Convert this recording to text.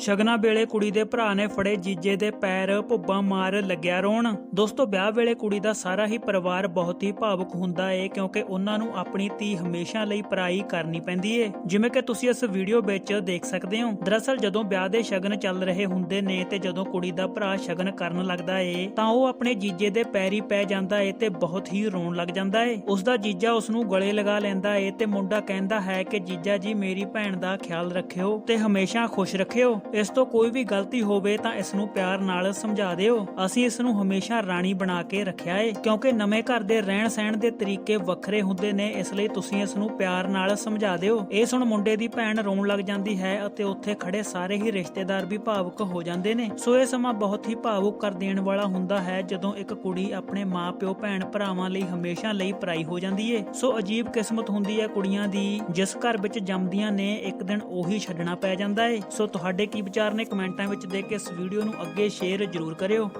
ਸ਼ਗਨਾ ਵੇਲੇ ਕੁੜੀ ਦੇ ਭਰਾ ਨੇ ਫੜੇ ਜੀਜੇ ਦੇ ਪੈਰ, ਭੁੱਬਾਂ ਮਾਰ ਲੱਗਿਆ ਰੋਣ। ਦੋਸਤੋ, ਵਿਆਹ ਵੇਲੇ ਕੁੜੀ ਦਾ ਸਾਰਾ ਹੀ ਪਰਿਵਾਰ ਬਹੁਤ ਹੀ ਭਾਵੁਕ ਹੁੰਦਾ ਏ, ਕਿਉਂਕਿ ਉਹਨਾਂ ਨੂੰ ਆਪਣੀ ਧੀ ਹਮੇਸ਼ਾ ਲਈ ਪਰਾਈ ਕਰਨੀ ਪੈਂਦੀ ਏ। ਜਿਵੇਂ ਕਿ ਤੁਸੀਂ ਇਸ ਵੀਡੀਓ ਵਿੱਚ ਦੇਖ ਸਕਦੇ ਹੋ। ਦਰਅਸਲ, ਜਦੋਂ ਵਿਆਹ ਦੇ ਸ਼ਗਨ ਚੱਲ ਰਹੇ ਹੁੰਦੇ ਨੇ ਤੇ ਜਦੋਂ ਕੁੜੀ ਦਾ ਭਰਾ ਸ਼ਗਨ ਕਰਨ ਲੱਗਦਾ ਏ, ਤਾਂ ਉਹ ਆਪਣੇ ਜੀਜੇ ਦੇ ਪੈਰੀ ਪੈ ਜਾਂਦਾ ਏ ਤੇ ਬਹੁਤ ਹੀ ਰੋਣ ਲੱਗ ਜਾਂਦਾ ਏ। ਉਸ ਦਾ ਜੀਜਾ ਉਸ ਨੂੰ ਗਲੇ ਲਗਾ ਲੈਂਦਾ ਏ ਤੇ ਮੁੰਡਾ ਕਹਿੰਦਾ ਹੈ ਕਿ, ਜੀਜਾ ਜੀ, ਮੇਰੀ ਭੈਣ ਦਾ ਖਿਆਲ ਰੱਖਿਓ ਤੇ ਹਮੇਸ਼ਾ ਖੁਸ਼ ਰੱਖਿਓ। ਇਸ ਤੋਂ ਕੋਈ ਵੀ ਗਲਤੀ ਹੋਵੇ ਤਾਂ ਇਸ ਨੂੰ ਪਿਆਰ ਨਾਲ ਸਮਝਾ ਦਿਓ। ਅਸੀਂ ਇਸ ਨੂੰ ਹਮੇਸ਼ਾ ਰਾਣੀ ਬਣਾ ਕੇ ਰੱਖਿਆ ਏ, ਕਿਉਂਕਿ ਨਵੇਂ ਘਰ ਦੇ ਰਹਿਣ ਸਹਿਣ ਦੇ ਤਰੀਕੇ ਵੱਖਰੇ ਹੁੰਦੇ ਨੇ, ਇਸ ਲਈ ਤੁਸੀਂ ਇਸ ਨੂੰ ਪਿਆਰ ਨਾਲ ਸਮਝਾ ਦਿਓ। ਇਹ ਸੁਣ ਮੁੰਡੇ ਦੀ ਭੈਣ ਰੋਣ ਲੱਗ ਜਾਂਦੀ ਹੈ ਅਤੇ ਉੱਥੇ ਖੜੇ ਸਾਰੇ ਹੀ ਰਿਸ਼ਤੇਦਾਰ ਵੀ ਭਾਵੁਕ ਹੋ ਜਾਂਦੇ ਨੇ। ਸੋ ਇਹ ਸਮਾਂ ਬਹੁਤ ਹੀ ਭਾਵੁਕ ਕਰ ਦੇਣ ਵਾਲਾ ਹੁੰਦਾ ਹੈ, ਜਦੋਂ ਇੱਕ ਕੁੜੀ ਆਪਣੇ ਮਾਪਿਓ, ਭੈਣ ਭਰਾਵਾਂ ਲਈ ਹਮੇਸ਼ਾ ਲਈ ਪਰਾਈ ਹੋ ਜਾਂਦੀ ਏ। ਸੋ ਅਜੀਬ ਕਿਸਮਤ ਹੁੰਦੀ ਹੈ ਕੁੜੀਆਂ ਦੀ, ਜਿਸ ਘਰ ਵਿੱਚ ਜੰਮਦੀਆਂ ਨੇ, ਇੱਕ ਦਿਨ ਉਹੀ ਛੱਡਣਾ ਪੈ ਜਾਂਦਾ ਏ। ਸੋ ਤੁਹਾਡੇ ਕੀ ਵਿਚਾਰ ਨੇ ਕਮੈਂਟਾਂ ਵਿੱਚ ਦੇ ਕੇ ਇਸ ਵੀਡੀਓ ਨੂੰ ਅੱਗੇ ਸ਼ੇਅਰ ਜ਼ਰੂਰ ਕਰਿਓ।